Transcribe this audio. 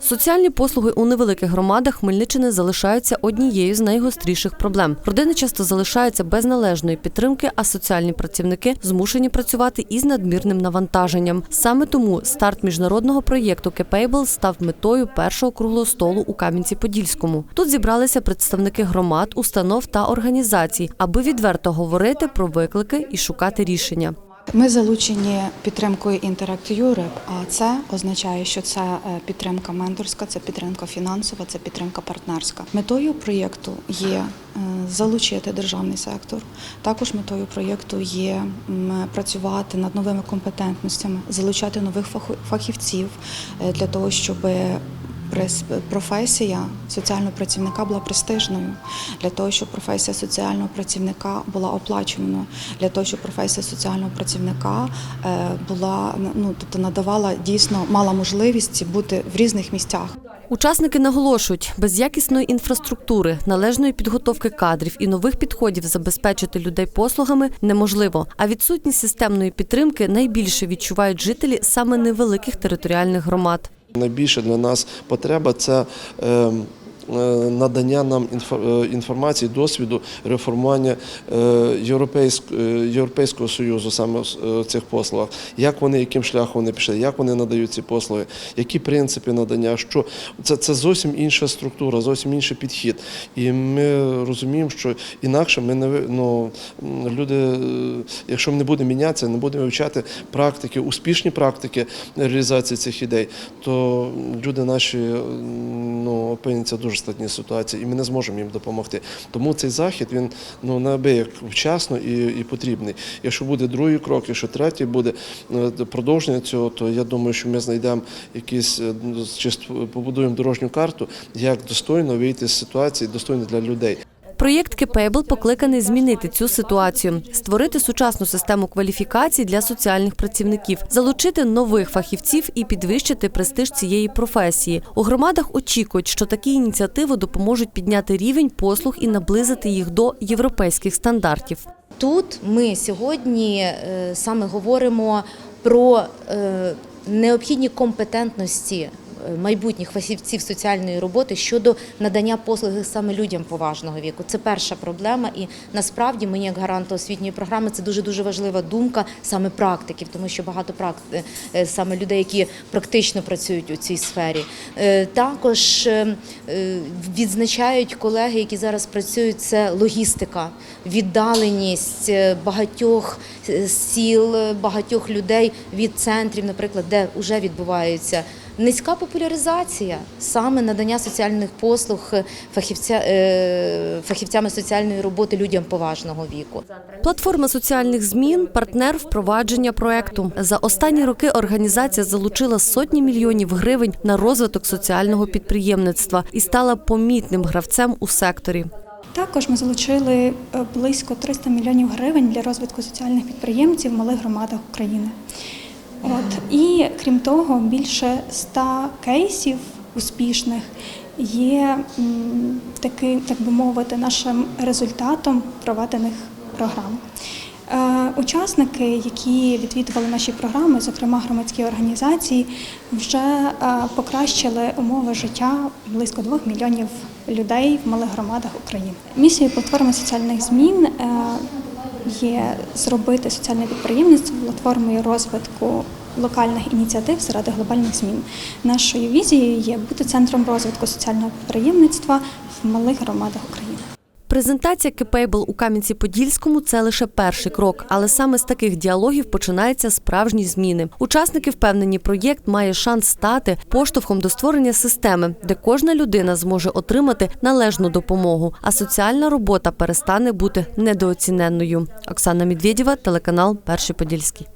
Соціальні послуги у невеликих громадах Хмельниччини залишаються однією з найгостріших проблем. Родини часто залишаються без належної підтримки, а соціальні працівники змушені працювати із надмірним навантаженням. Саме тому старт міжнародного проєкту Capable став метою першого круглого столу у Кам'янці-Подільському. Тут зібралися представники громад, установ та організацій, аби відверто говорити про виклики і шукати рішення. Ми залучені підтримкою Interact Europe, а це означає, що це підтримка менторська, це підтримка фінансова, це підтримка партнерська. Метою проєкту є е, залучити державний сектор. Також метою проєкту є працювати над новими компетентностями, залучати нових фахівців е, для того, щоб професія соціального працівника була престижною, для того, щоб професія соціального працівника була оплачуваною, для того, щоб професія соціального працівника е, була ну тобто надавала дійсно мала можливість бути в різних місцях. Учасники наголошують, без якісної інфраструктури, належної підготовки кадрів і нових підходів забезпечити людей послугами неможливо. А відсутність системної підтримки найбільше відчувають жителі саме невеликих територіальних громад. Найбільше для нас потреба це е, е, надання нам е, інформації, досвіду реформування е, е, Європейського Союзу саме в е, цих послугах, як вони, яким шляхом вони пішли, як вони надають ці послуги, які принципи надання, що це, це зовсім інша структура, зовсім інший підхід. І ми розуміємо, що інакше ми не ну, люди, е, якщо ми не будемо мінятися, не будемо вивчати практики, успішні практики реалізації цих ідей, то люди наші е, ну, опиняться в дуже ситуації, і ми не зможемо їм допомогти. Тому цей захід він ну неабияк вчасно і, і потрібний. Якщо буде другий крок, якщо третій буде е, продовження цього, то я думаю, що ми знайдемо якісь е, ну, чи побудуємо дорожню карту, як достойно вийти з ситуації, достойно для людей. Проєкт Capable покликаний змінити цю ситуацію, створити сучасну систему кваліфікацій для соціальних працівників, залучити нових фахівців і підвищити престиж цієї професії. У громадах очікують, що такі ініціативи допоможуть підняти рівень послуг і наблизити їх до європейських стандартів. Тут ми сьогодні е, саме говоримо про е, необхідні компетентності майбутніх фахівців соціальної роботи щодо надання послуги саме людям поважного віку. Це перша проблема, і насправді мені, як гаранта освітньої програми, це дуже дуже важлива думка саме практиків, тому що багато практи е, саме людей, які практично працюють у цій сфері. Е, Також е, відзначають колеги, які зараз працюють, це логістика, віддаленість багатьох сіл, багатьох людей від центрів, наприклад, де вже відбуваються. Низька популяризація саме надання соціальних послуг е, фахівця, е, фахівцями соціальної роботи людям поважного віку. Платформа соціальних змін партнер впровадження проекту. За останні роки організація залучила сотні мільйонів гривень на розвиток соціального підприємництва і стала помітним гравцем у секторі. Також ми залучили е, близько 300 мільйонів гривень для розвитку соціальних підприємців в малих громадах України. От і крім того, більше 100 кейсів успішних є м, таки, так би мовити, нашим результатом проведених програм. Е, Учасники, які відвідували наші програми, зокрема громадські організації, вже е, покращили умови життя близько 2 мільйонів людей в малих громадах України. Місією платформи соціальних змін е, є зробити соціальне підприємництво платформою розвитку локальних ініціатив заради глобальних змін. Нашою візією є бути центром розвитку соціального підприємництва в малих громадах України. Презентація Capable у Кам'янці-Подільському це лише перший крок, але саме з таких діалогів починаються справжні зміни. Учасники впевнені, проєкт має шанс стати поштовхом до створення системи, де кожна людина зможе отримати належну допомогу, а соціальна робота перестане бути недооціненною. Оксана Медведєва, телеканал Перший Подільський.